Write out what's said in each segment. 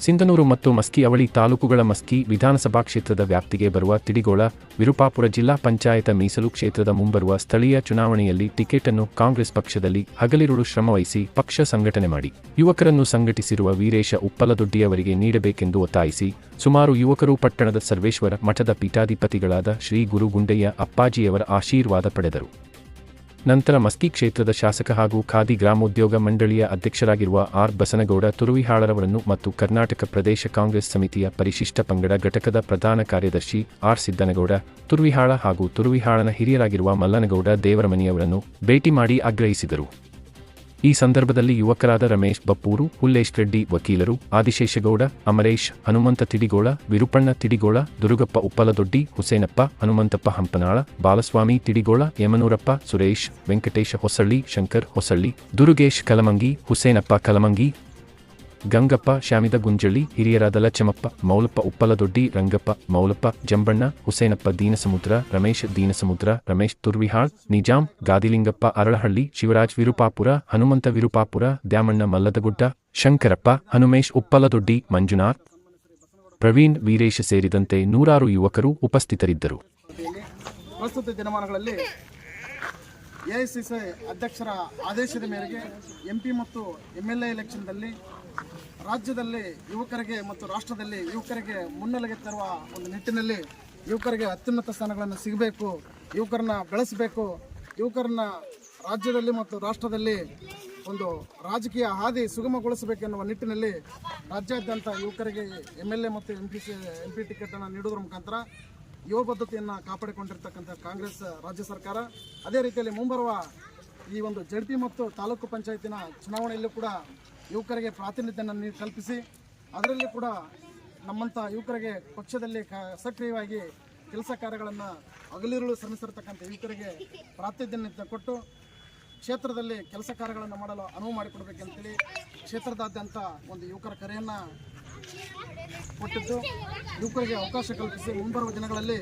ಸಿಂಧನೂರು ಮತ್ತು ಮಸ್ಕಿ ಅವಳಿ ತಾಲೂಕುಗಳ ಮಸ್ಕಿ ವಿಧಾನಸಭಾ ಕ್ಷೇತ್ರದ ವ್ಯಾಪ್ತಿಗೆ ಬರುವ ತಿಡಿಗೋಳ, ವಿರುಪಾಪುರ ಜಿಲ್ಲಾ ಪಂಚಾಯತ ಮೀಸಲು ಕ್ಷೇತ್ರದ ಮುಂಬರುವ ಸ್ಥಳೀಯ ಚುನಾವಣೆಯಲ್ಲಿ ಟಿಕೆಟ್ ಅನ್ನು ಕಾಂಗ್ರೆಸ್ ಪಕ್ಷದಲ್ಲಿ ಹಗಲಿರುಳು ಶ್ರಮವಹಿಸಿ ಪಕ್ಷ ಸಂಘಟನೆ ಮಾಡಿ. ಯುವಕರನ್ನು ಸಂಘಟಿಸಿರುವ ವೀರೇಶ ಉಪ್ಪಲದೊಡ್ಡಿಯವರಿಗೆ ನೀಡಬೇಕೆಂದು ಒತ್ತಾಯಿಸಿ, ಸುಮಾರು ಯುವಕರು ಪಟ್ಟಣದ ಸರ್ವೇಶ್ವರ ಮಠದ ಪೀಠಾಧಿಪತಿಗಳಾದ ಶ್ರೀ ಗುರುಗುಂಡಯ್ಯ ಅಪ್ಪಾಜಿಯವರ ಆಶೀರ್ವಾದ ಪಡೆದರು. ನಂತರ ಮಸ್ಕಿ ಕ್ಷೇತ್ರದ ಶಾಸಕ ಹಾಗೂ ಖಾದಿ ಗ್ರಾಮೋದ್ಯೋಗ ಮಂಡಳಿಯ ಅಧ್ಯಕ್ಷರಾಗಿರುವ ಆರ್ ಬಸನಗೌಡ ತುರುವಿಹಾಳರವರನ್ನು ಮತ್ತು ಕರ್ನಾಟಕ ಪ್ರದೇಶ ಕಾಂಗ್ರೆಸ್ ಸಮಿತಿಯ ಪರಿಶಿಷ್ಟ ಪಂಗಡ ಘಟಕದ ಪ್ರಧಾನ ಕಾರ್ಯದರ್ಶಿ ಆರ್ ಸಿದ್ದನಗೌಡ, ತುರುವಿಹಾಳ ಹಾಗೂ ತುರುವಿಹಾಳನ ಹಿರಿಯರಾಗಿರುವ ಮಲ್ಲನಗೌಡ ದೇವರಮನಿಯವರನ್ನು ಭೇಟಿ ಮಾಡಿ ಆಗ್ರಹಿಸಿದರು. ಈ ಸಂದರ್ಭದಲ್ಲಿ ಯುವಕರಾದ ರಮೇಶ್ ಬಪ್ಪೂರು ಹುಲ್ಲೇಶ್ ರೆಡ್ಡಿ ವಕೀಲರು, ಆದಿಶೇಷಗೌಡ, ಅಮರೇಶ್, ಹನುಮಂತ ತಿಡಿಗೋಳ, ವಿರುಪಣ್ಣ ತಿಡಿಗೋಳ, ದುರುಗಪ್ಪ ಉಪ್ಪಲದೊಡ್ಡಿ, ಹುಸೇನಪ್ಪ, ಹನುಮಂತಪ್ಪ ಹಂಪನಾಳ, ಬಾಲಸ್ವಾಮಿ ತಿಡಿಗೋಳ, ಯಮನೂರಪ್ಪ ಸುರೇಶ್, ವೆಂಕಟೇಶ ಹೊಸಳ್ಳಿ, ಶಂಕರ್ ಹೊಸಳ್ಳಿ, ದುರುಗೇಶ್ ಕಲಮಂಗಿ, ಹುಸೇನಪ್ಪ ಕಲಮಂಗಿ ಗಂಗಪ್ಪ, ಶ್ಯಾಮಿದ ಗುಂಜಳ್ಳಿ, ಹಿರಿಯರಾದ ಲಚ್ಚಮಪ್ಪ, ಮೌಲಪ್ಪ ಉಪ್ಪಲದೊಡ್ಡಿ, ರಂಗಪ್ಪ, ಮೌಲಪ್ಪ ಜಂಬಣ್ಣ, ಹುಸೇನಪ್ಪ ದೀನಸಮುದ್ರ, ರಮೇಶ್ ದೀನಸಮುದ್ರ, ರಮೇಶ್ ತುರ್ವಿಹಾಳ್, ನಿಜಾಂ, ಗಾದಿಲಿಂಗಪ್ಪ ಅರಳಹಳ್ಳಿ, ಶಿವರಾಜ್ ವಿರುಪಾಪುರ, ಹನುಮಂತ ವಿರುಪಾಪುರ, ದ್ಯಾಮಣ್ಣ ಮಲ್ಲದಗುಡ್ಡ, ಶಂಕರಪ್ಪ, ಹನುಮೇಶ್ ಉಪ್ಪಲದೊಡ್ಡಿ, ಮಂಜುನಾಥ್, ಪ್ರವೀಣ್ ವೀರೇಶ್ ಸೇರಿದಂತೆ ನೂರಾರು ಯುವಕರು ಉಪಸ್ಥಿತರಿದ್ದರು. ಪ್ರಸ್ತುತ ದಿನಮಾನಗಳಲ್ಲಿ ಎಐಸಿಸಿ ಅಧ್ಯಕ್ಷರ ಆದೇಶದ ಮೇರೆಗೆ ಎಂಪಿ ಮತ್ತು ಎಂಎಲ್ಎ ಎಲ್ ಎಲೆಕ್ಷನ್ದಲ್ಲಿ ರಾಜ್ಯದಲ್ಲಿ ಯುವಕರಿಗೆ ಮತ್ತು ರಾಷ್ಟ್ರದಲ್ಲಿ ಯುವಕರಿಗೆ ಮುನ್ನೆಲೆಗೆ ತರುವ ಒಂದು ನಿಟ್ಟಿನಲ್ಲಿ ಯುವಕರಿಗೆ ಅತ್ಯುನ್ನತ ಸ್ಥಾನಗಳನ್ನು ಸಿಗಬೇಕು, ಯುವಕರನ್ನ ಬೆಳೆಸಬೇಕು, ಯುವಕರನ್ನ ರಾಜ್ಯದಲ್ಲಿ ಮತ್ತು ರಾಷ್ಟ್ರದಲ್ಲಿ ಒಂದು ರಾಜಕೀಯ ಹಾದಿ ಸುಗಮಗೊಳಿಸಬೇಕೆನ್ನುವ ನಿಟ್ಟಿನಲ್ಲಿ ರಾಜ್ಯಾದ್ಯಂತ ಯುವಕರಿಗೆ ಎಂ ಎಲ್ ಎ ಮತ್ತು M P C M P ಟಿಕೆಟನ್ನು ನೀಡುವುದರ ಮುಖಾಂತರ ಯುವ ಪದ್ಧತಿಯನ್ನು ಕಾಪಾಡಿಕೊಂಡಿರ್ತಕ್ಕಂಥ ಕಾಂಗ್ರೆಸ್ ರಾಜ್ಯ ಸರ್ಕಾರ. ಅದೇ ರೀತಿಯಲ್ಲಿ ಮುಂಬರುವ ಈ ಒಂದು ಜಡ್ಪಿ ಮತ್ತು ತಾಲೂಕು ಪಂಚಾಯತಿನ ಚುನಾವಣೆಯಲ್ಲೂ ಕೂಡ ಯುವಕರಿಗೆ ಪ್ರಾತಿನಿಧ್ಯವನ್ನು ಕಲ್ಪಿಸಿ, ಅದರಲ್ಲಿ ಕೂಡ ನಮ್ಮಂಥ ಯುವಕರಿಗೆ ಪಕ್ಷದಲ್ಲಿ ಸಕ್ರಿಯವಾಗಿ ಕೆಲಸ ಕಾರ್ಯಗಳನ್ನು ಹಗಲಿರುಳು ಶ್ರಮಿಸಿರ್ತಕ್ಕಂಥ ಯುವಕರಿಗೆ ಪ್ರಾತಿನಿಧ್ಯ ಕೊಟ್ಟು, ಕ್ಷೇತ್ರದಲ್ಲಿ ಕೆಲಸ ಕಾರ್ಯಗಳನ್ನು ಮಾಡಲು ಅನುವು ಮಾಡಿಕೊಡ್ಬೇಕಂತೇಳಿ ಕ್ಷೇತ್ರದಾದ್ಯಂತ ಒಂದು ಯುವಕರ ಕರೆಯನ್ನು ಕೊಟ್ಟಿದ್ದು. ಯುವಕರಿಗೆ ಅವಕಾಶ ಕಲ್ಪಿಸಿ ಮುಂಬರುವ ದಿನಗಳಲ್ಲಿ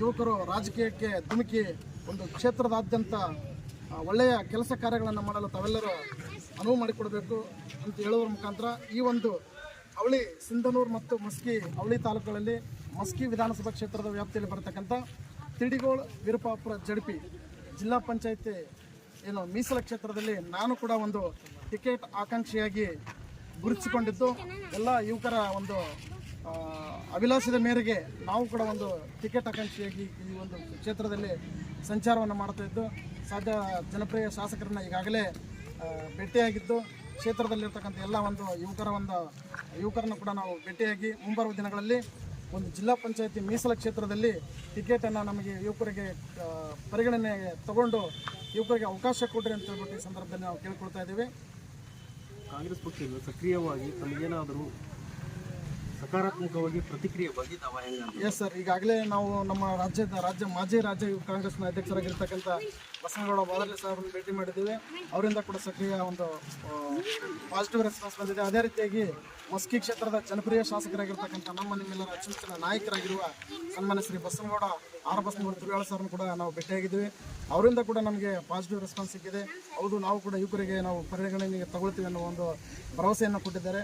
ಯುವಕರು ರಾಜಕೀಯಕ್ಕೆ ಧುಮುಕಿ ಒಂದು ಕ್ಷೇತ್ರದಾದ್ಯಂತ ಒಳ್ಳೆಯ ಕೆಲಸ ಕಾರ್ಯಗಳನ್ನು ಮಾಡಲು ತಾವೆಲ್ಲರೂ ಅನುವು ಮಾಡಿಕೊಡಬೇಕು ಅಂತ ಹೇಳುವ ಮುಖಾಂತರ ಈ ಒಂದು ಅವಳಿ ಸಿಂಧನೂರು ಮತ್ತು ಮಸ್ಕಿ ಅವಳಿ ತಾಲೂಕುಗಳಲ್ಲಿ ಮಸ್ಕಿ ವಿಧಾನಸಭಾ ಕ್ಷೇತ್ರದ ವ್ಯಾಪ್ತಿಯಲ್ಲಿ ಬರತಕ್ಕಂಥ ತಿಡಿಗೋಳ್ ವಿರೂಪಾಪುರ ಜಡಪಿ ಜಿಲ್ಲಾ ಪಂಚಾಯತಿ ಏನು ಮೀಸಲ ಕ್ಷೇತ್ರದಲ್ಲಿ ನಾನು ಕೂಡ ಒಂದು ಟಿಕೆಟ್ ಆಕಾಂಕ್ಷಿಯಾಗಿ ಗುರುತಿಸಿಕೊಂಡಿದ್ದು. ಎಲ್ಲ ಯುವಕರ ಒಂದು ಅಭಿಲಾಷದ ಮೇರೆಗೆ ನಾವು ಕೂಡ ಒಂದು ಟಿಕೆಟ್ ಆಕಾಂಕ್ಷಿಯಾಗಿ ಈ ಒಂದು ಕ್ಷೇತ್ರದಲ್ಲಿ ಸಂಚಾರವನ್ನು ಮಾಡ್ತಾ ಇದ್ದು, ಸಾಧ್ಯ ಜನಪ್ರಿಯ ಶಾಸಕರನ್ನ ಈಗಾಗಲೇ ಭೇಟಿಯಾಗಿದ್ದು, ಕ್ಷೇತ್ರದಲ್ಲಿರ್ತಕ್ಕಂಥ ಎಲ್ಲ ಒಂದು ಯುವಕರ ಒಂದು, ಯುವಕರನ್ನು ಕೂಡ ನಾವು ಭೇಟಿಯಾಗಿ ಮುಂಬರುವ ದಿನಗಳಲ್ಲಿ ಒಂದು ಜಿಲ್ಲಾ ಪಂಚಾಯತಿ ಮೀಸಲ ಕ್ಷೇತ್ರದಲ್ಲಿ ಟಿಕೆಟನ್ನು ನಮಗೆ ಯುವಕರಿಗೆ ಪರಿಗಣನೆ ತಗೊಂಡು ಯುವಕರಿಗೆ ಅವಕಾಶ ಕೊಡ್ರಿ ಅಂತ ಹೇಳ್ಬಿಟ್ಟು ಈ ಸಂದರ್ಭದಲ್ಲಿ ನಾವು ಕೇಳ್ಕೊಳ್ತಾ ಇದ್ದೀವಿ. ಕಾಂಗ್ರೆಸ್ ಪಕ್ಷದಿಂದ ಸಕ್ರಿಯವಾಗಿ ತಮಗೇನಾದರೂ ಸಕಾರಾತ್ಮಕವಾಗಿ ಪ್ರತಿಕ್ರಿಯೆ ಬಗ್ಗೆ ಎಸ್ ಸರ್ ಈಗಾಗಲೇ ನಾವು ನಮ್ಮ ರಾಜ್ಯದ ರಾಜ್ಯ, ಮಾಜಿ ರಾಜ್ಯ ಕಾಂಗ್ರೆಸ್ನ ಅಧ್ಯಕ್ಷರಾಗಿರ್ತಕ್ಕಂಥ ಬಸನಗೌಡ ಸರ್ ಅವರನ್ನು ಭೇಟಿ ಮಾಡಿದ್ದೀವಿ. ಅವರಿಂದ ಕೂಡ ಸಕ್ರಿಯ ಒಂದು ಪಾಸಿಟಿವ್ ರೆಸ್ಪಾನ್ಸ್ ಬಂದಿದೆ. ಅದೇ ರೀತಿಯಾಗಿ ಮಸ್ಕಿ ಕ್ಷೇತ್ರದ ಜನಪ್ರಿಯ ಶಾಸಕರಾಗಿರ್ತಕ್ಕಂಥ ನಮ್ಮ ನಿಮ್ಮೆಲ್ಲರ ಅಚ್ಚುಮೆಚ್ಚಿನ ನಾಯಕರಾಗಿರುವ ಸನ್ಮಾನ್ಯ ಶ್ರೀ ಬಸನಗೌಡ ಆರ್ ಬಸನಗೌಡ ತುರಿಯಾಳ ಸರ್ನ ಕೂಡ ನಾವು ಭೇಟಿಯಾಗಿದ್ದೀವಿ. ಅವರಿಂದ ಕೂಡ ನಮಗೆ ಪಾಸಿಟಿವ್ ರೆಸ್ಪಾನ್ಸ್ ಸಿಕ್ಕಿದೆ. ಹೌದು, ನಾವು ಕೂಡ ಯುವಕರಿಗೆ ನಾವು ಪರಿಗಣನೆಗೆ ತಗೊಳ್ತೀವಿ ಅನ್ನೋ ಒಂದು ಭರವಸೆಯನ್ನು ಕೊಟ್ಟಿದ್ದಾರೆ.